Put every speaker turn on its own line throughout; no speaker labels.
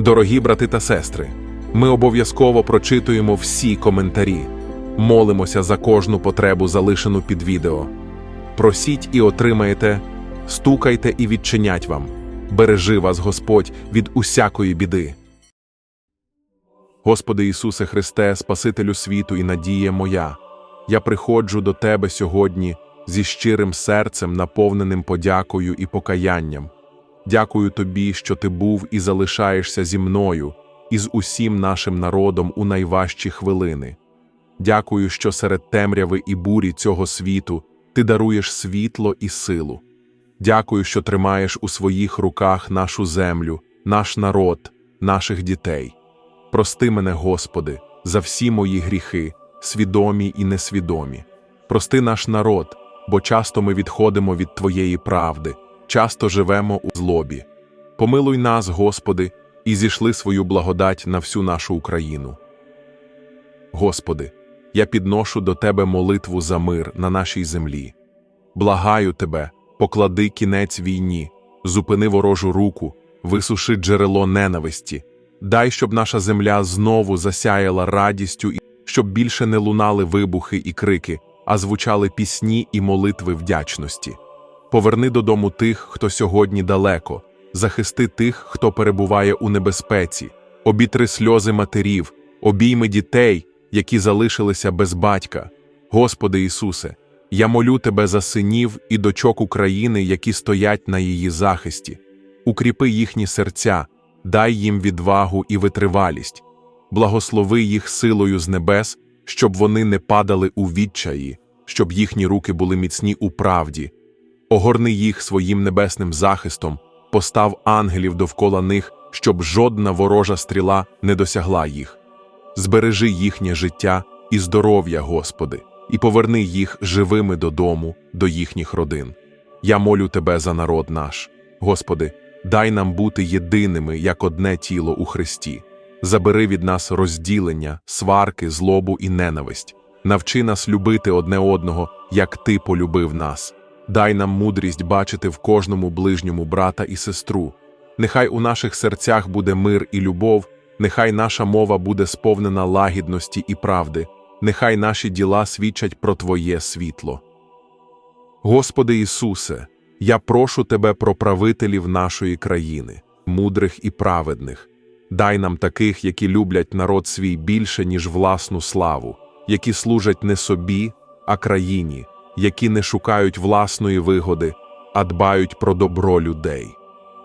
Дорогі брати та сестри, ми обов'язково прочитуємо всі коментарі, молимося за кожну потребу, залишену під відео. Просіть і отримаєте, стукайте і відчинять вам. Бережи вас Господь від усякої біди. Господи Ісусе Христе, Спасителю світу і надія моя, я приходжу до Тебе сьогодні зі щирим серцем, наповненим подякою і покаянням. Дякую Тобі, що Ти був і залишаєшся зі мною і з усім нашим народом у найважчі хвилини. Дякую, що серед темряви і бурі цього світу Ти даруєш світло і силу. Дякую, що тримаєш у своїх руках нашу землю, наш народ, наших дітей. Прости мене, Господи, за всі мої гріхи, свідомі і несвідомі. Прости наш народ, бо часто ми відходимо від Твоєї правди, часто живемо у злобі. Помилуй нас, Господи, і зійшли свою благодать на всю нашу Україну. Господи, я підношу до Тебе молитву за мир на нашій землі. Благаю Тебе, поклади кінець війні, зупини ворожу руку, висуши джерело ненависті. Дай, щоб наша земля знову засяяла радістю, і щоб більше не лунали вибухи і крики, а звучали пісні і молитви вдячності. Поверни додому тих, хто сьогодні далеко, захисти тих, хто перебуває у небезпеці, обітри сльози матерів, обійми дітей, які залишилися без батька. Господи Ісусе, я молю Тебе за синів і дочок України, які стоять на її захисті. Укріпи їхні серця, дай їм відвагу і витривалість, благослови їх силою з небес, щоб вони не падали у відчаї, щоб їхні руки були міцні у правді. Огорни їх своїм небесним захистом, постав ангелів довкола них, щоб жодна ворожа стріла не досягла їх. Збережи їхнє життя і здоров'я, Господи, і поверни їх живими додому, до їхніх родин. Я молю Тебе за народ наш. Господи, дай нам бути єдиними, як одне тіло у Христі. Забери від нас розділення, сварки, злобу і ненависть. Навчи нас любити одне одного, як Ти полюбив нас. Дай нам мудрість бачити в кожному ближньому брата і сестру. Нехай у наших серцях буде мир і любов, нехай наша мова буде сповнена лагідності і правди, нехай наші діла свідчать про Твоє світло. Господи Ісусе, я прошу Тебе про правителів нашої країни, мудрих і праведних. Дай нам таких, які люблять народ свій більше, ніж власну славу, які служать не собі, а країні, які не шукають власної вигоди, а дбають про добро людей.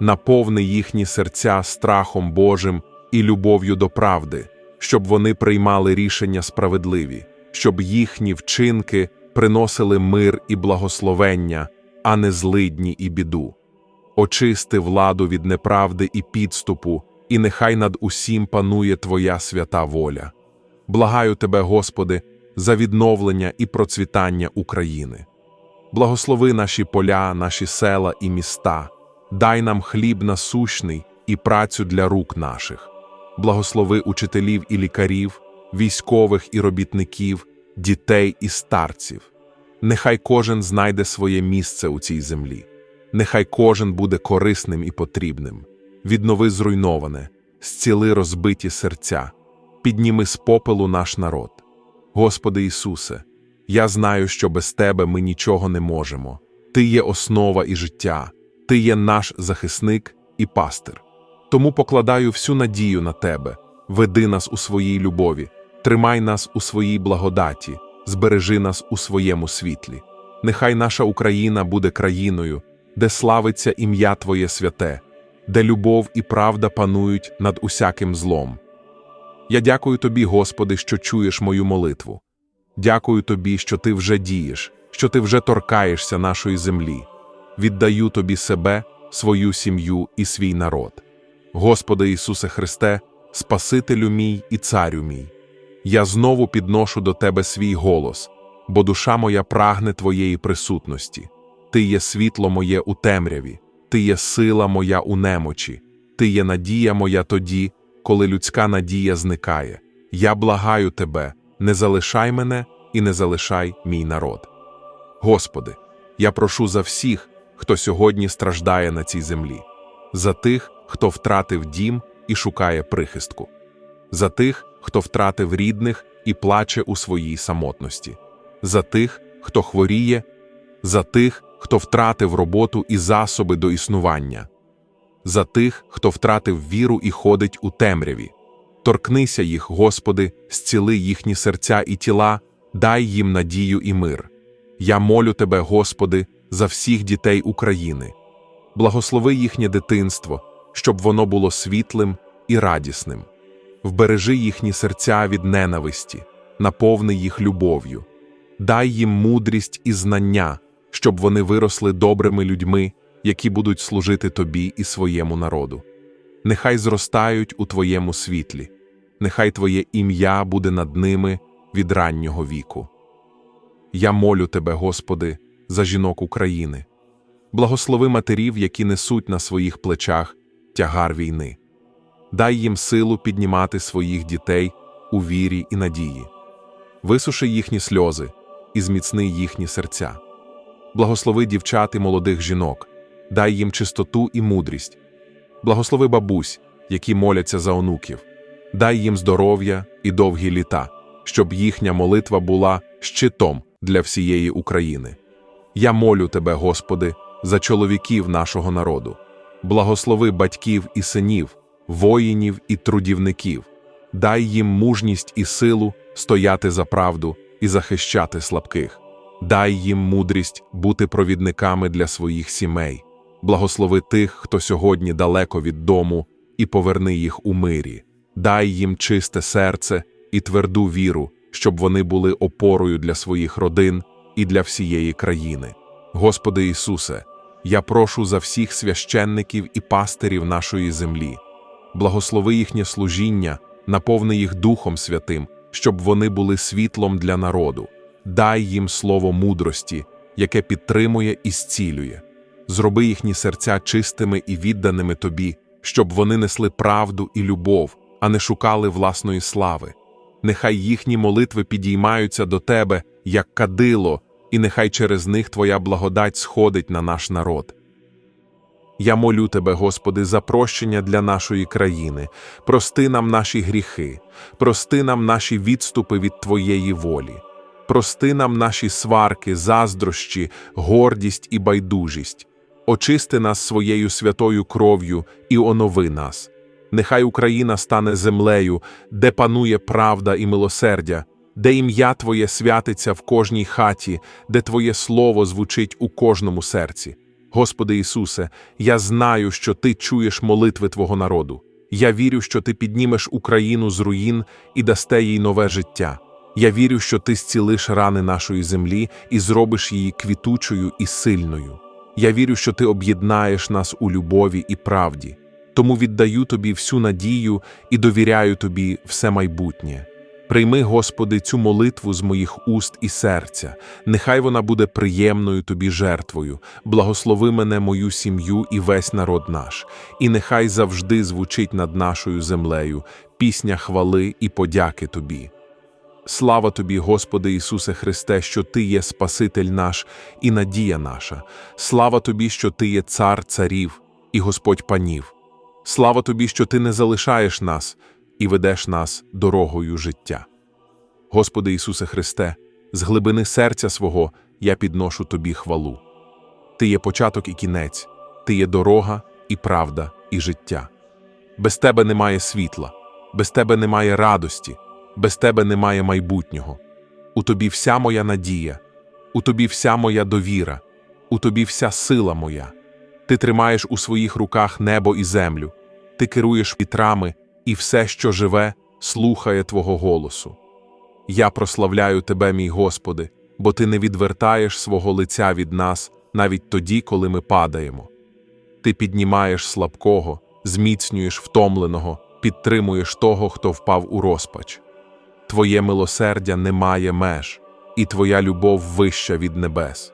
Наповни їхні серця страхом Божим і любов'ю до правди, щоб вони приймали рішення справедливі, щоб їхні вчинки приносили мир і благословення, а не злидні і біду. Очисти владу від неправди і підступу, і нехай над усім панує Твоя свята воля. Благаю Тебе, Господи, за відновлення і процвітання України. Благослови наші поля, наші села і міста, дай нам хліб насущний і працю для рук наших. Благослови учителів і лікарів, військових і робітників, дітей і старців. Нехай кожен знайде своє місце у цій землі, нехай кожен буде корисним і потрібним. Віднови зруйноване, зціли розбиті серця, підніми з попелу наш народ. Господи Ісусе, я знаю, що без Тебе ми нічого не можемо. Ти є основа і життя, Ти є наш захисник і пастир. Тому покладаю всю надію на Тебе, веди нас у своїй любові, тримай нас у своїй благодаті, збережи нас у своєму світлі. Нехай наша Україна буде країною, де славиться ім'я Твоє святе, де любов і правда панують над усяким злом. Я дякую Тобі, Господи, що чуєш мою молитву. Дякую Тобі, що Ти вже дієш, що Ти вже торкаєшся нашої землі. Віддаю Тобі себе, свою сім'ю і свій народ. Господи Ісусе Христе, Спасителю мій і Царю мій. Я знову підношу до Тебе свій голос, бо душа моя прагне Твоєї присутності. Ти є світло моє у темряві, Ти є сила моя у немочі, Ти є надія моя тоді, коли людська надія зникає. Я благаю Тебе, не залишай мене і не залишай мій народ. Господи, я прошу за всіх, хто сьогодні страждає на цій землі, за тих, хто втратив дім, і шукає прихистку, за тих, хто втратив рідних і плаче у своїй самотності, за тих, хто хворіє, за тих, хто втратив роботу і засоби до існування, за тих, хто втратив віру і ходить у темряві. Торкнися їх, Господи, зціли їхні серця і тіла, дай їм надію і мир. Я молю Тебе, Господи, за всіх дітей України. Благослови їхнє дитинство, щоб воно було світлим і радісним. Вбережи їхні серця від ненависті, наповни їх любов'ю. Дай їм мудрість і знання, щоб вони виросли добрими людьми, які будуть служити Тобі і своєму народу. Нехай зростають у Твоєму світлі, нехай Твоє ім'я буде над ними від раннього віку. Я молю Тебе, Господи, за жінок України. Благослови матерів, які несуть на своїх плечах тягар війни. Дай їм силу піднімати своїх дітей у вірі і надії. Висуши їхні сльози і зміцни їхні серця. Благослови дівчат і молодих жінок, дай їм чистоту і мудрість. Благослови бабусь, які моляться за онуків, дай їм здоров'я і довгі літа, щоб їхня молитва була щитом для всієї України. Я молю Тебе, Господи, за чоловіків нашого народу. Благослови батьків і синів, воїнів і трудівників, дай їм мужність і силу стояти за правду і захищати слабких. Дай їм мудрість бути провідниками для своїх сімей, благослови тих, хто сьогодні далеко від дому, і поверни їх у мирі, дай їм чисте серце і тверду віру, щоб вони були опорою для своїх родин і для всієї країни. Господи Ісусе, я прошу за всіх священників і пастирів нашої землі, благослови їхнє служіння, наповни їх Духом Святим, щоб вони були світлом для народу. Дай їм слово мудрості, яке підтримує і зцілює. Зроби їхні серця чистими і відданими тобі, щоб вони несли правду і любов, а не шукали власної слави. Нехай їхні молитви підіймаються до тебе, як кадило, і нехай через них Твоя благодать сходить на наш народ. Я молю Тебе, Господи, за прощення для нашої країни, прости нам наші гріхи, прости нам наші відступи від Твоєї волі, прости нам наші сварки, заздрощі, гордість і байдужість, очисти нас своєю святою кров'ю і онови нас. Нехай Україна стане землею, де панує правда і милосердя, де ім'я Твоє святиться в кожній хаті, де Твоє Слово звучить у кожному серці. Господи Ісусе, я знаю, що Ти чуєш молитви Твого народу. Я вірю, що Ти піднімеш Україну з руїн і дасте їй нове життя. Я вірю, що Ти зцілиш рани нашої землі і зробиш її квітучою і сильною. Я вірю, що Ти об'єднаєш нас у любові і правді. Тому віддаю Тобі всю надію і довіряю Тобі все майбутнє. Прийми, Господи, цю молитву з моїх уст і серця, нехай вона буде приємною тобі жертвою, благослови мене, мою сім'ю і весь народ наш, і нехай завжди звучить над нашою землею пісня хвали і подяки Тобі. Слава Тобі, Господи Ісусе Христе, що Ти є Спаситель наш і надія наша, слава Тобі, що Ти є Цар царів і Господь панів. Слава Тобі, що Ти не залишаєш нас і ведеш нас дорогою життя. Господи Ісусе Христе, з глибини серця свого я підношу Тобі хвалу. Ти є початок і кінець, Ти є дорога і правда, і життя. Без Тебе немає світла, без Тебе немає радості, без Тебе немає майбутнього. У Тобі вся моя надія, у Тобі вся моя довіра, у Тобі вся сила моя. Ти тримаєш у своїх руках небо і землю, ти керуєш вітрами і все, що живе, слухає Твого голосу. Я прославляю Тебе, мій Господи, бо Ти не відвертаєш свого лиця від нас навіть тоді, коли ми падаємо. Ти піднімаєш слабкого, зміцнюєш втомленого, підтримуєш того, хто впав у розпач. Твоє милосердя не має меж, і Твоя любов вища від небес.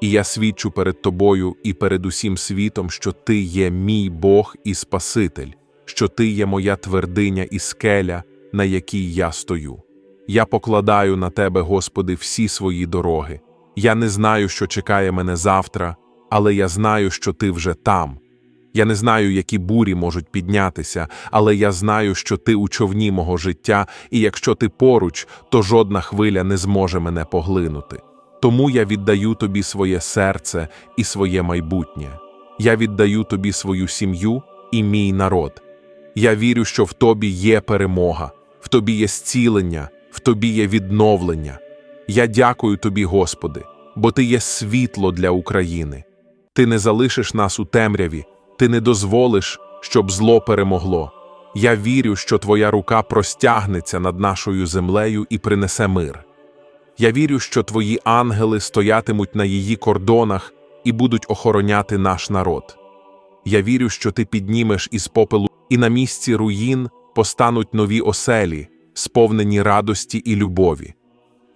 І я свідчу перед Тобою і перед усім світом, що Ти є мій Бог і Спаситель що Ти є моя твердиня і скеля, на якій я стою. Я покладаю на Тебе, Господи, всі свої дороги. Я не знаю, що чекає мене завтра, але я знаю, що Ти вже там. Я не знаю, які бурі можуть піднятися, але я знаю, що ти у човні мого життя, і якщо ти поруч, то жодна хвиля не зможе мене поглинути. Тому я віддаю тобі своє серце і своє майбутнє. Я віддаю тобі свою сім'ю і мій народ. Я вірю, що в тобі є перемога, в тобі є зцілення, в тобі є відновлення. Я дякую тобі, Господи, бо ти є світло для України. Ти не залишиш нас у темряві, ти не дозволиш, щоб зло перемогло. Я вірю, що твоя рука простягнеться над нашою землею і принесе мир. Я вірю, що твої ангели стоятимуть на її кордонах і будуть охороняти наш народ. Я вірю, що ти піднімеш із попелу, і на місці руїн постануть нові оселі, сповнені радості і любові.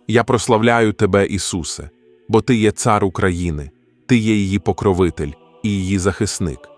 Я прославляю тебе, Ісусе, бо Ти є цар України, Ти є її покровитель і її захисник.